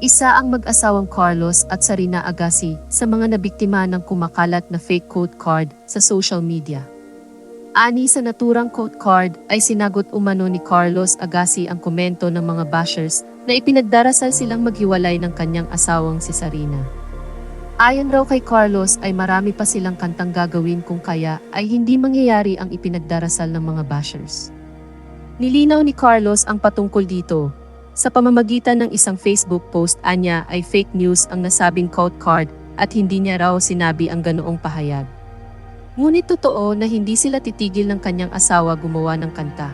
Isa ang mag-asawang Carlos at Sarina Agassi sa mga nabiktima ng kumakalat na fake quote card sa social media. Ani sa naturang quote card ay sinagot umano ni Carlos Agassi ang komento ng mga bashers na ipinagdarasal silang maghiwalay ng kanyang asawang si Sarina. Ayon raw kay Carlos ay marami pa silang kantang gagawin kung kaya ay hindi mangyayari ang ipinagdarasal ng mga bashers. Nilinaw ni Carlos ang patungkol dito. Sa pamamagitan ng isang Facebook post anya ay fake news ang nasabing quote card at hindi niya raw sinabi ang ganoong pahayag. Ngunit totoo na hindi sila titigil ng kanyang asawa gumawa ng kanta.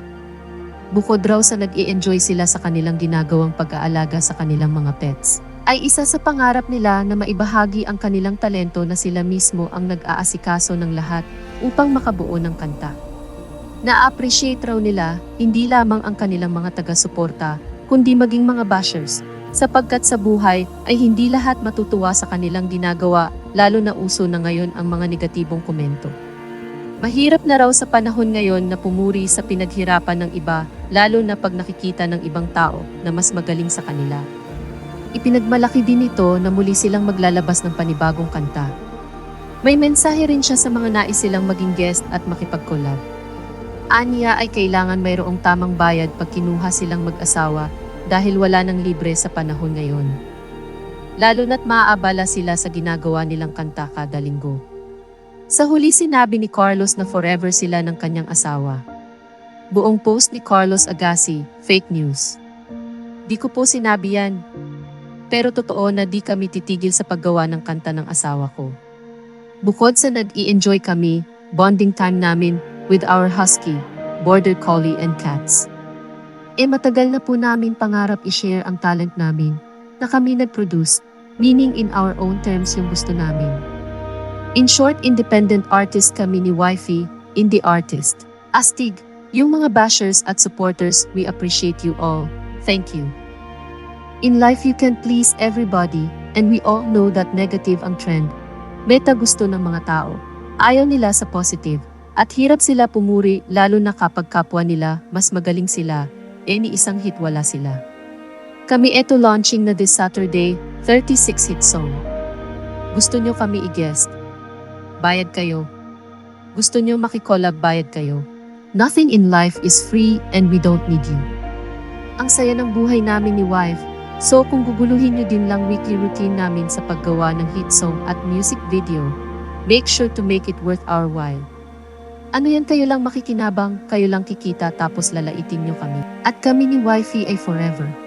Bukod raw sa nag enjoy sila sa kanilang ginagawang pag-aalaga sa kanilang mga pets, ay isa sa pangarap nila na maibahagi ang kanilang talento na sila mismo ang nag-aasikaso ng lahat upang makabuo ng kanta. Na-appreciate raw nila hindi lamang ang kanilang mga taga-suporta, kundi maging mga bashers, sapagkat sa buhay ay hindi lahat matutuwa sa kanilang ginagawa, lalo na uso na ngayon ang mga negatibong komento. Mahirap na raw sa panahon ngayon na pumuri sa pinaghirapan ng iba, lalo na pag nakikita ng ibang tao na mas magaling sa kanila. Ipinagmalaki din ito na muli silang maglalabas ng panibagong kanta. May mensahe rin siya sa mga nais silang maging guest at makipag-collab. Aniya ay kailangan mayroong tamang bayad pag kinuha silang mag-asawa dahil wala nang libre sa panahon ngayon. Lalo na't maaabala sila sa ginagawa nilang kanta kada linggo. Sa huli sinabi ni Carlos na forever sila ng kanyang asawa. Buong post ni Carlos Agassi, fake news. Di ko po sinabi yan. Pero totoo na di kami titigil sa paggawa ng kanta ng asawa ko. Bukod sa nag-i-enjoy kami, bonding time namin with our husky, border collie and cats. E matagal na po namin pangarap i-share ang talent namin na kami nag-produce, meaning in our own terms yung gusto namin. In short, independent artist kami ni Wifey, indie artist. Astig, yung mga bashers at supporters, we appreciate you all. Thank you. In life you can please everybody, and we all know that negative ang trend. Meta gusto ng mga tao. Ayaw nila sa positive. At hirap sila pumuri lalo na kapag kapwa nila mas magaling sila, eh ni isang hit wala sila. Kami eto launching na this Saturday, 36 hit song. Gusto nyo kami i-guest? Bayad kayo. Gusto nyo makikollab bayad kayo. Nothing in life is free and we don't need you. Ang saya ng buhay namin ni wife, so kung guguluhin nyo din lang weekly routine namin sa paggawa ng hit song at music video, make sure to make it worth our while. Ano yan kayo lang makikinabang, kayo lang kikita tapos lalaitin nyo kami. At kami ni Wifey ay forever.